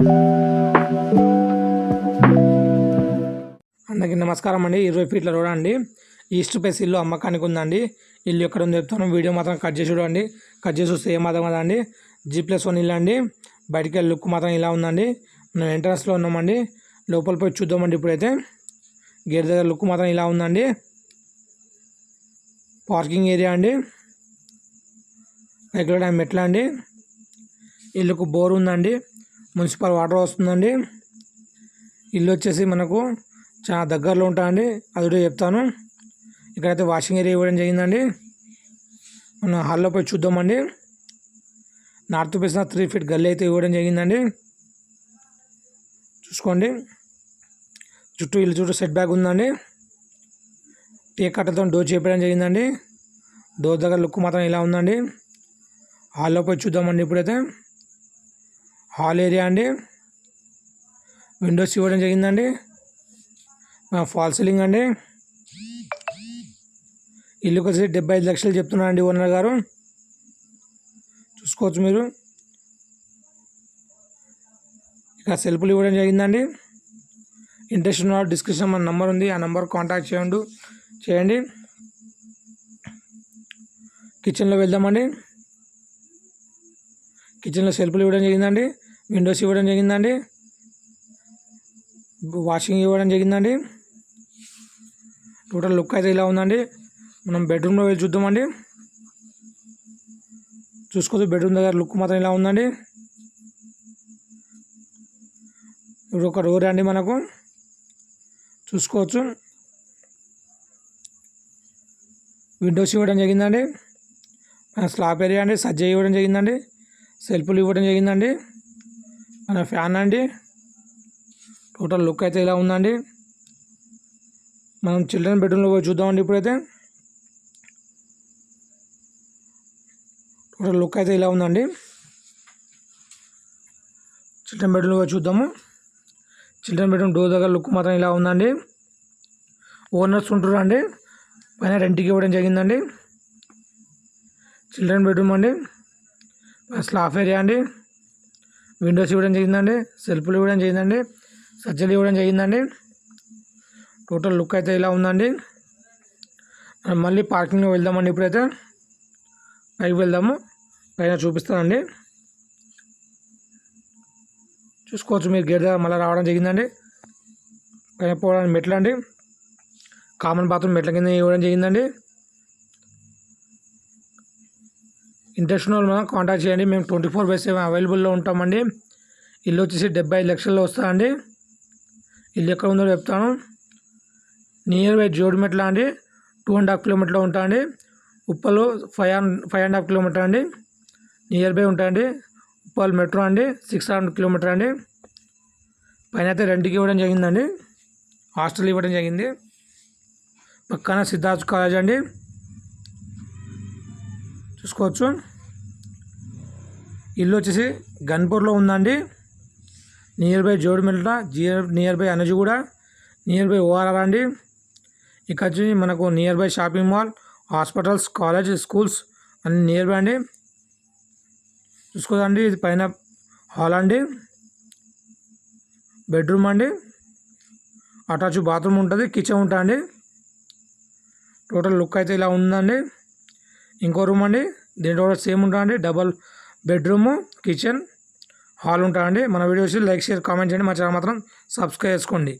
అందరికీ నమస్కారం అండి. ఇరవై ఫీట్ల రోడ్ అండి. ఈస్ట్ ప్లేస్ ఇల్లు అమ్మకానికి ఉందండి. ఇల్లు ఎక్కడ ఉంది చెప్తాను. వీడియో మాత్రం కట్ చేసి చూడండి. కట్ చేసి చూస్తే ఏం మాత్రం కదండి. జీ ప్లస్ వన్ ఇల్లు అండి. బయటికి వెళ్ళి లుక్ మాత్రం ఇలా ఉందండి. మనం ఎంట్రన్స్లో ఉన్నామండి. లోపల పోయి చూద్దామండి ఇప్పుడైతే. గేట్ దగ్గర లుక్ మాత్రం ఇలా ఉందండి. పార్కింగ్ ఏరియా అండి. పైకి మెట్ల అండి. ఇల్లుకు బోర్ ఉందండి. మున్సిపల్ వాటర్ వస్తుందండి. ఇల్లు వచ్చేసి మనకు చాలా దగ్గరలో ఉంటాయండి. అది కూడా చెప్తాను. ఇక్కడైతే వాషింగ్ ఏరియా ఇవ్వడం జరిగిందండి. మనం హాల్లో పోయి చూద్దామండి. నార్త్ ఫేస్న త్రీ ఫీట్ గల్లీ అయితే ఇవ్వడం జరిగిందండి. చూసుకోండి. చుట్టూ ఇల్లు చుట్టూ సెట్ బ్యాక్ ఉందండి. టీ కట్టతో డోర్ చేపడం జరిగిందండి. డోర్ దగ్గర లుక్ మాత్రం ఇలా ఉందండి. హాల్లో పోయి చూద్దామండి ఇప్పుడైతే. హాల్ ఏరియా అండి. విండోస్ ఇవ్వడం జరిగిందండి. ఫాల్ సీలింగ్ అండి. ఇల్లుకి వచ్చి డెబ్బై ఐదు లక్షలు చెప్తున్నారండి ఓనర్ గారు. చూసుకోవచ్చు మీరు. ఇక సెల్ఫ్లు ఇవ్వడం జరిగిందండి. ఇంట్రెస్ట్ ఉన్న డిస్క్రిప్షన్ మన నెంబర్ ఉంది. ఆ నెంబర్ కాంటాక్ట్ చేయండి చేయండి. కిచెన్లో వెళ్దామండి. కిచెన్లో సెల్ఫ్లు ఇవ్వడం జరిగిందండి. విండోస్ ఇవ్వడం జరిగిందండి. వాషింగ్ ఇవ్వడం జరిగిందండి. టోటల్ లుక్ అయితే ఇలా ఉందండి. మనం బెడ్రూమ్లో వెళ్ళి చూద్దామండి. చూసుకోవచ్చు బెడ్రూమ్ దగ్గర లుక్ మాత్రం ఇలా ఉందండి. ఇప్పుడు ఒక డోర్ అండి మనకు. చూసుకోవచ్చు. విండోస్ ఇవ్వడం జరిగిందండి. మన స్లాబ్ ఏరియా అండి సజ్జ ఇవ్వడం జరిగిందండి. సెల్ఫ్లు ఇవ్వడం జరిగిందండి. మన ఫ్యాన్ అండి. టోటల్ లుక్ అయితే ఇలా ఉందండి. మనం చిల్డ్రన్ బెడ్రూమ్లో పోయి చూద్దామండి ఇప్పుడైతే. టోటల్ లుక్ అయితే ఇలా ఉందండి. చిల్డ్రన్ బెడ్రూమ్లో పోయి చూద్దాము. చిల్డ్రన్ బెడ్రూమ్ డోర్ దగ్గర లుక్ మాత్రం ఇలా ఉందండి. ఓనర్స్ ఉంటారు అండి పైన రెంట్కి ఇవ్వడం జరిగిందండి. చిల్డ్రన్ బెడ్రూమ్ అండి. స్లాఫ్ ఏరియా అండి. విండోస్ ఇవ్వడం జరిగిందండి సెల్ఫ్లు ఇవ్వడం జరిగిందండి సజ్జలు ఇవ్వడం జరిగిందండి. టోటల్ లుక్ అయితే ఇలా ఉందండి. మళ్ళీ పార్కింగ్లో వెళ్దామండి ఇప్పుడైతే. పైకి వెళ్దాము పైన చూపిస్తానండి. చూసుకోవచ్చు మీరు గేట్ దగ్గర మళ్ళీ రావడం జరిగిందండి. పైన పోవడానికి మెట్లు అండి. కామన్ బాత్రూమ్ మెట్ల కింద ఇవ్వడం జరిగిందండి. ఇంట్రెస్ట్ ఉన్న వాళ్ళు కాంటాక్ట్ చేయండి. మేము ట్వంటీ ఫోర్ బై సెవెన్ అవైలబుల్లో ఉంటామండి. ఇల్లు వచ్చేసి డెబ్బై ఐదు లక్షల్లో వస్తుందండి. ఇల్లు ఎక్కడ ఉందో చెప్తాను. నియర్ బై జోడిమెట్ల అండి. టూ అండ్ హాఫ్ కిలోమీటర్లో ఉంటా అండి Uppal five and five and half kilometre అండి. నియర్ బై ఉంటాయండి. ఉప్పల్ మెట్రో అండి. సిక్స్ హండ్రెడ్ కిలోమీటర్ అండి. పైన అయితే రెంట్కి ఇవ్వడం జరిగిందండి. హాస్టల్ ఇవ్వడం జరిగింది. పక్కన సిద్ధార్థ్ కాలేజ్ అండి. చూసుకోవచ్చు. ఇల్లు వచ్చేసి గన్పూర్లో ఉందండి. Near by జోడిమిల్ట near by Anajiguda near by ORR అండి. ఇక్కడ వచ్చి మనకు near by shopping mall hospitals college schools అన్ని నియర్ బై అండి. చూసుకోదండి ఇది పైన హాల్ అండి. బెడ్రూమ్ అండి. అటాచ్ బాత్రూమ్ ఉంటుంది కిచెన్ ఉంటుంది టోటల్ లుక్ అయితే ఇలా ఉందండి. ఇంకో రూమ్ అండి. దీంట్లో కూడా సేమ్ ఉంటుందండి. డబల్ బెడ్రూము కిచెన్ హాల్ ఉంటుందండి. మన వీడియోస్ లైక్ షేర్ కామెంట్ చేయండి. మా ఛానల్ మాత్రం సబ్స్క్రైబ్ చేసుకోండి.